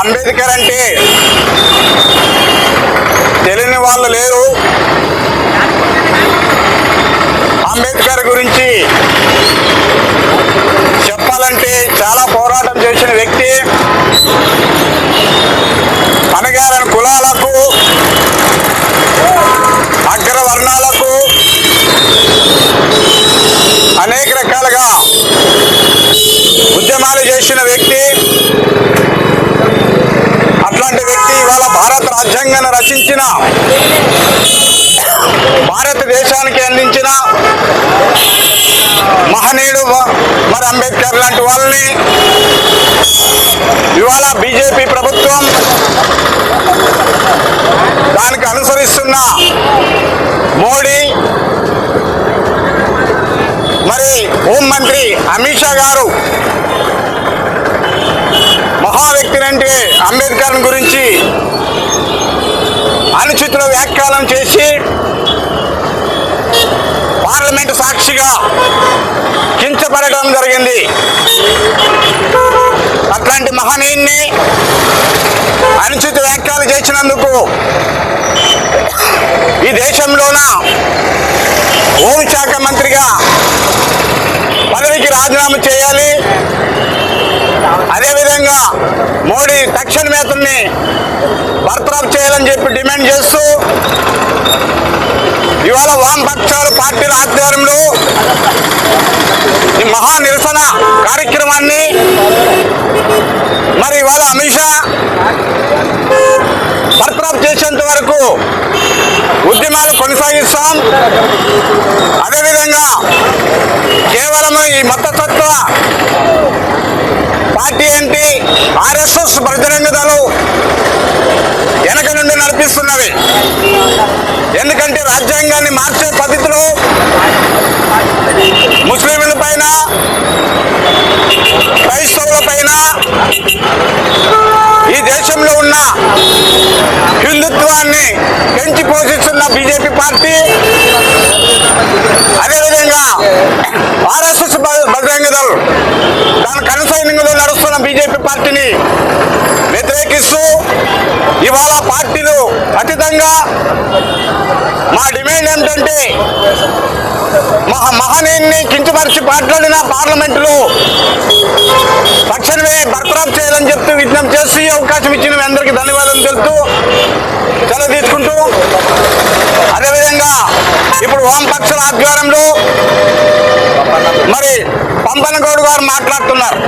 అంబేద్కర్ అంటే తెలియని వాళ్ళు లేరు. అంబేద్కర్ గురించి చెప్పాలంటే చాలా పోరాటం చేసిన వ్యక్తి. చేసిన వ్యక్తి అట్లాంటి వ్యక్తి ఇవాళ భారత రాజ్యాంగాన్ని రచించిన భారతదేశానికి అందించిన మహనీయుడు మ- మరి అంబేద్కర్ లాంటి వాళ్ళని ఇవాళ బీజేపీ ప్రభుత్వం దానికి అనుసరిస్తున్న మోడీ మరి హోంమంత్రి అమిత్ షా గారు మహా వ్యక్తినంటే అంబేద్కర్ గురించి అనుచితుల వ్యాఖ్యానం చేసి పార్లమెంట్ సాక్షిగా కించపడటం జరిగింది. అట్లాంటి మహనీయుణ్ణి అనుచిత వ్యాఖ్యలు చేసినందుకు ఈ దేశంలోన హోంశాఖ మంత్రిగా పదవికి రాజీనామా చేయాలి. అదేవిధంగా మోడీ తక్షణ అతన్ని బర్తరాఫ్ చేయాలని చెప్పి డిమాండ్ చేస్తూ ఇవాళ వామపక్షాలు పార్టీల ఆధ్వర్యంలో ఈ మహా నిరసన కార్యక్రమాన్ని మరి ఇవాళ అమిత్ షా బర్తరాఫ్ చేసేంత వరకు ఉద్యమాలు కొనసాగిస్తాం. అదేవిధంగా కేవలం ఈ మతతత్వ పార్టీ ఏంటి ఆర్ఎస్ఎస్ బహిరంగ దళం వెనక నుండి నడిపిస్తున్నవి. ఎందుకంటే రాజ్యాంగాన్ని మార్చే పద్ధతిలో ముస్లింల పైన క్రైస్తవుల పైన ఈ దేశంలో ఉన్న హిందుత్వాన్ని పెంచి పోషిస్తున్న బీజేపీ పార్టీ బీజేపీ పార్టీని వ్యతిరేకిస్తూ ఇవాళ పార్టీలు అతీతంగా మా డిమాండ్ ఏంటంటే మహా మహనీయుని కించపరిచి మాట్లాడిన పార్లమెంటులో తక్షణమే బర్తరాఫ్ చేయాలని చెప్తూ విజ్ఞప్తి చేస్తూ ఈ అవకాశం ఇచ్చిన మీ అందరికీ ధన్యవాదాలు తెలుపుతూ సెలవు తీసుకుంటూ అదేవిధంగా ఇప్పుడు వామపక్షుల ఆధ్వర్యంలో మరి పంపనగౌడ్ గారు మాట్లాడుతున్నారు.